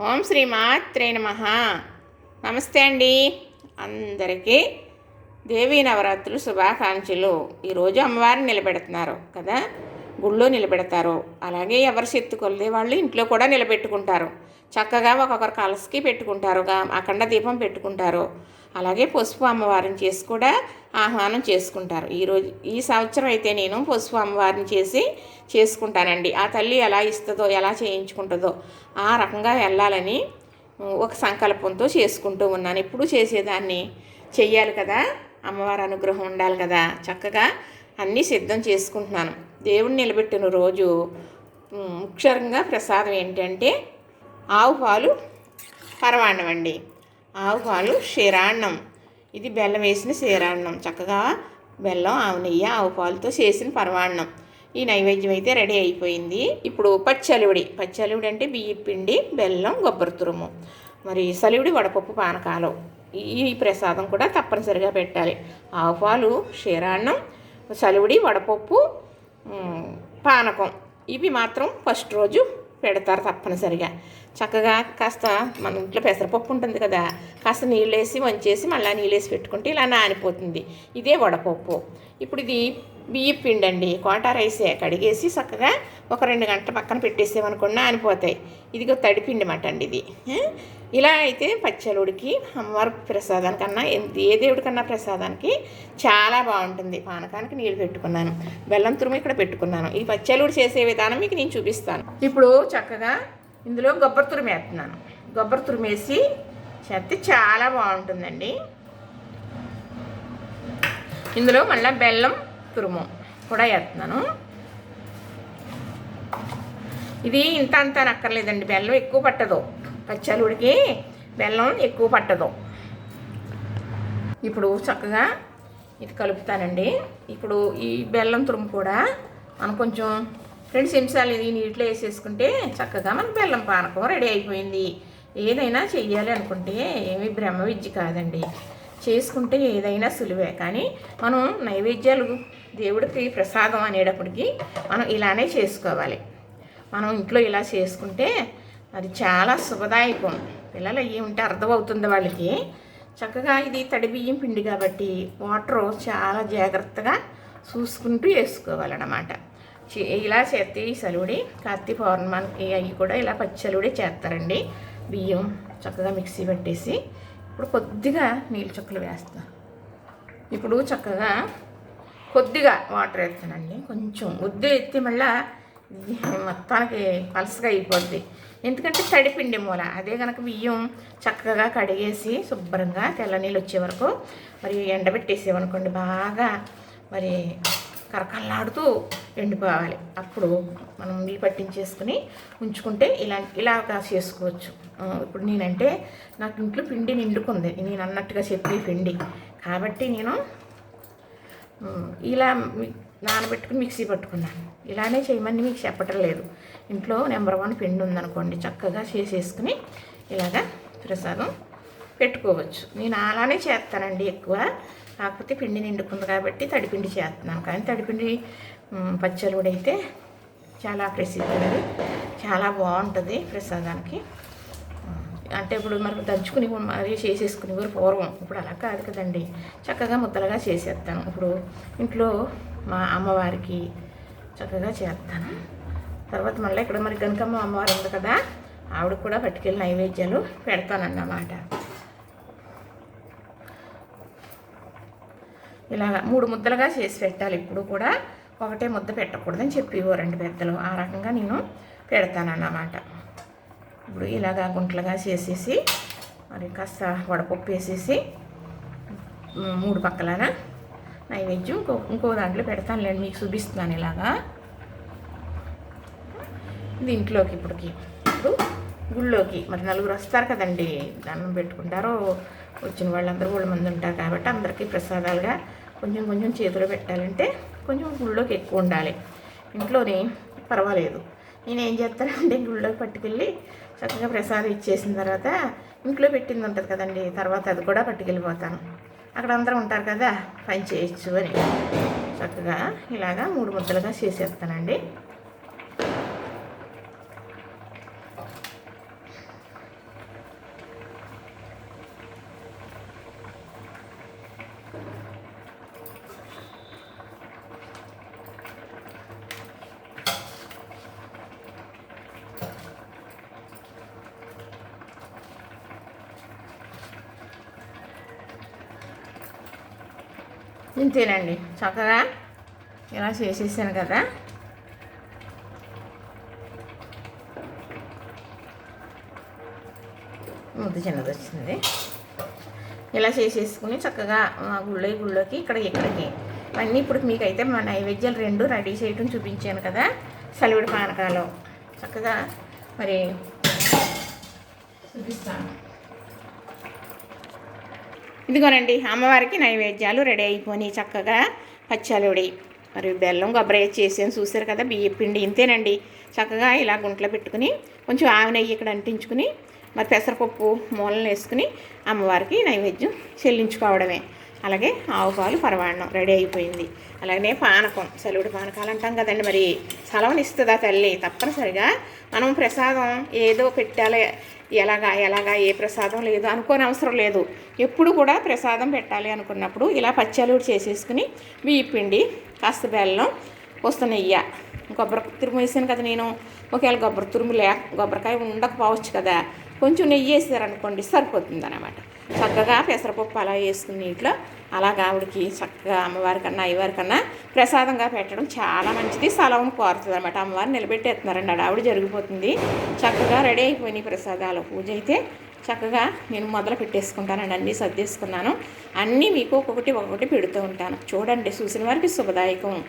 ఓం శ్రీ మాత్రే నమ. నమస్తే అండి. అందరికీ దేవీ నవరాత్రులు శుభాకాంక్షలు. ఈరోజు అమ్మవారిని నిలబెడుతున్నారు కదా? గుళ్ళో నిలబెడతారు. అలాగే ఎవరి శక్తి కొలిదే వాళ్ళు ఇంట్లో కూడా నిలబెట్టుకుంటారు. చక్కగా ఒక్కొక్కరు కలసికి పెట్టుకుంటారు అఖండ దీపం పెట్టుకుంటారు. అలాగే పసుపు అమ్మవారిని చేసి కూడా ఆహ్వానం చేసుకుంటారు. ఈరోజు ఈ సంవత్సరం అయితే నేను పసుపు అమ్మవారిని చేసి చేసుకుంటానండి. ఆ తల్లి ఎలా ఇస్తుందో ఎలా చేయించుకుంటుందో ఆ రకంగా వెళ్ళాలని ఒక సంకల్పంతో చేసుకుంటూ ఉన్నాను. ఎప్పుడు చేసేదాన్ని చెయ్యాలి కదా అమ్మవారి అనుగ్రహం ఉండాలి కదా చక్కగా అన్నీ సిద్ధం చేసుకుంటున్నాను. దేవుడిని నిలబెట్టిన రోజు ముఖ్యంగా ప్రసాదం ఏంటంటే ఆవు పాలు పరమాన్నం అండి ఆవు పాలు క్షీరాన్నం. ఇది బెల్లం వేసిన క్షీరాన్నం. చక్కగా బెల్లం ఆవు నెయ్యి ఆవు పాలతో చేసిన పర్వాన్నం. ఈ నైవేద్యం అయితే రెడీ అయిపోయింది. ఇప్పుడు పచ్చలివిడి. పచ్చలివిడి అంటే బియ్య పిండి బెల్లం కొబ్బరి తురుము. మరి సలివిడి వడపప్పు పానకాలు. ఈ ప్రసాదం కూడా తప్పనిసరిగా పెట్టాలి. ఆవు పాలు క్షీరాన్నం సలివిడి వడపప్పు పానకం. ఇవి మాత్రం ఫస్ట్ రోజు పెడతారు తప్పనిసరిగా. చక్కగా కాస్త మన ఇంట్లో పెసరపప్పు ఉంటుంది కదా కాస్త నీళ్ళు వేసి వంచేసి మళ్ళీ నీళ్ళు వేసి పెట్టుకుంటే ఇలా నానిపోతుంది. ఇదే వడపప్పు. ఇప్పుడు ఇది బియ్య పిండి అండి కోటా రైసే కడిగేసి చక్కగా ఒక రెండు గంటల పక్కన పెట్టేసామనుకోండి అనిపోతాయి ఇదిగో తడిపిండి మాట అండి ఇది. ఇలా అయితే పచ్చలుడికి అమ్మవారి ప్రసాదానికన్నా ఏ దేవుడికన్నా ప్రసాదానికి చాలా బాగుంటుంది. పానకానికి నీళ్ళు పెట్టుకున్నాను. బెల్లం తురుము ఇక్కడ పెట్టుకున్నాను. ఈ పచ్చలుడు చేసే విధానం మీకు నేను చూపిస్తాను. ఇప్పుడు చక్కగా ఇందులో కొబ్బరి తురుము వేస్తున్నాను. కొబ్బరి తురుమేసి చేస్తే చాలా బాగుంటుందండి. ఇందులో మళ్ళీ బెల్లం తురుము కూడా వేస్తున్నాను. ఇది ఇంత అంత నక్కర్లేదండి బెల్లం ఎక్కువ పట్టదు. పచ్చలుడికి బెల్లం ఎక్కువ పట్టదు. ఇప్పుడు చక్కగా ఇది కలుపుతానండి. ఇప్పుడు ఈ బెల్లం తురుము కూడా మనం కొంచెం రెండు నిమిషాలు ఇది నీటిలో వేసేసుకుంటే చక్కగా మనకు బెల్లం పానకం రెడీ అయిపోయింది. ఏదైనా చెయ్యాలి అనుకుంటే ఏమీ బ్రహ్మ విద్య కాదండి. చేసుకుంటే ఏదైనా సులువే. కానీ మనం నైవేద్యాలు దేవుడికి ప్రసాదం అనేటప్పటికి మనం ఇలానే చేసుకోవాలి. మనం ఇంట్లో ఇలా చేసుకుంటే అది చాలా శుభదాయకం. పిల్లలు అయ్యి ఉంటే అర్థమవుతుంది వాళ్ళకి. చక్కగా ఇది తడి బియ్యం పిండి కాబట్టి వాటర్ చాలా జాగ్రత్తగా చూసుకుంటూ వేసుకోవాలన్నమాట. చే- ఇలా చేస్తే ఈ సలుడి కార్తీ పౌర్ణమానికి అవి కూడా ఇలా పచ్చలుడి చేస్తారండి. బియ్యం చక్కగా మిక్సీ పెట్టేసి ఇప్పుడు కొద్దిగా నీళ్ళు చుక్కలు వేస్తాం ఇప్పుడు చక్కగా కొద్దిగా వాటర్ వేస్తానండి. కొంచెం ముద్దు ఎత్తి మళ్ళీ మొత్తానికి పలసగా అయిపోద్ది. ఎందుకంటే తడిపిండి మూల. అదే కనుక బియ్యం చక్కగా కడిగేసి శుభ్రంగా తెల్ల నీళ్ళు వచ్చే వరకు మరి ఎండబెట్టేసేవనుకోండి బాగా మరి కరకల్లాడుతూ ఎండిపోవాలి. అప్పుడు మనం నీళ్ళు పట్టించేసుకుని ఉంచుకుంటే ఇలా ఇలాగా చేసుకోవచ్చు. ఇప్పుడు నేనంటే నాకు ఇంట్లో పిండి నిండుకుంది. నేను అన్నట్టుగా చెప్పి పిండి. కాబట్టి నేను ఇలా నానబెట్టుకుని మిక్సీ పట్టుకున్నాను. ఇలానే చేయమని మీకు చెప్పటం లేదు. ఇంట్లో నెంబర్ వన్ పిండి ఉందనుకోండి చక్కగా చేసేసుకుని ఇలాగా ప్రసాదం పెట్టుకోవచ్చు. నేను అలానే చేస్తానండి ఎక్కువ. కాకపోతే పిండి నిండుకుంది కాబట్టి తడిపిండి చేస్తున్నాను. కానీ తడిపిండి పచ్చలుడైతే చాలా ప్రసిద్ధి చాలా బాగుంటుంది ప్రసాదానికి. అంటే ఇప్పుడు మరి దంచుకుని మరీ చేసేసుకుని కూడా పూర్వం. ఇప్పుడు అలా కాదు కదండి. చక్కగా ముద్దలుగా చేసేస్తాను. ఇప్పుడు ఇంట్లో మా అమ్మవారికి చక్కగా చేస్తాను. తర్వాత మళ్ళీ ఇక్కడ మరి గనకమ్మ అమ్మవారు ఉంది కదా ఆవిడ కూడా పట్టుకెళ్ళి నైవేద్యాలు పెడతానన్నమాట. ఇలాగ మూడు ముద్దలుగా చేసి పెట్టాలి. ఇప్పుడు కూడా ఒకటే ముద్ద పెట్టకూడదని చెప్పేవారండి పెద్దలు ఆ రకంగా నేను పెడతానన్నమాట. ఇప్పుడు ఇలాగా గుంటలుగా చేసేసి మరి కాస్త వడపప్పు వేసేసి మూడు పక్కలన నైవేద్యం ఇంకో ఇంకో దాంట్లో పెడతానులేండి మీకు చూపిస్తున్నాను ఇలాగా. దీంట్లోకి ఇప్పటికి. ఇప్పుడు గుళ్ళోకి మరి నలుగురు వస్తారు కదండి దండం పెట్టుకుంటారు. వచ్చిన వాళ్ళందరూ వాళ్ళ మంది ఉంటారు కాబట్టి అందరికీ ప్రసాదాలుగా కొంచెం కొంచెం చేతిలో పెట్టాలంటే కొంచెం గుళ్ళోకి ఎక్కువ ఉండాలి. ఇంట్లోనే పర్వాలేదు. నేను ఏం చేస్తానంటే గుళ్ళోకి పట్టుకెళ్ళి చక్కగా ప్రసాదం ఇచ్చేసిన తర్వాత ఇంట్లో పెట్టింది ఉంటుంది కదండి తర్వాత అది కూడా పట్టుకెళ్ళిపోతాను. అక్కడ అందరూ ఉంటారు కదా పని చేయొచ్చు అని. చక్కగా ఇలాగా మూడు ముద్దలుగా చేసేస్తానండి. ఇంతేనండి చక్కగా ఇలా చేసేసాను కదా. ముద్ద చిన్నది వచ్చింది. ఇలా చేసేసుకుని చక్కగా మా గుళ్ళో గుళ్ళోకి ఇక్కడ ఇక్కడికి. అన్నీ ఇప్పుడు మీకైతే మా నైవేద్యాలు రెండు రెడీ చేయడం చూపించాను కదా సలివిడి పానకాలు. చక్కగా మరి చూపిస్తాను. ఇదిగోనండి అమ్మవారికి నైవేద్యాలు రెడీ అయిపోయి చక్కగా. పచ్చలివిడి మరి బెల్లం కొబ్బరి వేసి చేసాను చూసారు కదా బియ్య పిండి ఇంతేనండి. చక్కగా ఇలా గుంట్లో పెట్టుకుని కొంచెం ఆవు నెయ్యి ఇక్కడ అంటించుకుని మరి పెసరపప్పు మూలలు వేసుకుని అమ్మవారికి నైవేద్యం చెల్లించుకోవడమే. అలాగే ఆవు పాలు పరవాడడం రెడీ అయిపోయింది. అలాగే పానకం. సెలవుడి పానకాలు అంటాం కదండి మరి. సెలవునిస్తుందా తల్లి? తప్పనిసరిగా మనం ప్రసాదం ఏదో పెట్టాలి. ఎలాగా ఎలాగా ఏ ప్రసాదం లేదు అనుకోని అవసరం లేదు. ఎప్పుడు కూడా ప్రసాదం పెట్టాలి అనుకున్నప్పుడు ఇలా పచ్చలుడు చేసేసుకుని బియ్య పిండి కాస్త బెల్లం వస్త నెయ్యి కొబ్బరి తురుము వేసాను కదా నేను. ఒకవేళ కొబ్బరి తురుము లే కొబ్బరికాయ ఉండకపోవచ్చు కదా. కొంచెం నెయ్యి వేసారనుకోండి సరిపోతుంది అనమాట చక్కగా పెసరపప్పు అలా వేసుకుని నీటిలో అలాగా ఆవిడకి చక్కగా అమ్మవారి కన్నా అయ్యవారి కన్నా ప్రసాదంగా పెట్టడం చాలా మంచిది. సెలవును కోరుతుంది అనమాట అమ్మవారు నిలబెట్టేస్తున్నారండి. ఆడ ఆవిడ జరిగిపోతుంది. చక్కగా రెడీ అయిపోయినాయి ప్రసాదాలు. పూజ అయితే చక్కగా నేను మొదలు పెట్టేసుకుంటానండి. అన్నీ సర్దేసుకున్నాను. అన్నీ మీకు ఒక్కొక్కటి ఒక్కొక్కటి పెడుతూ ఉంటాను. చూడండి చూసిన వారికి శుభదాయకం.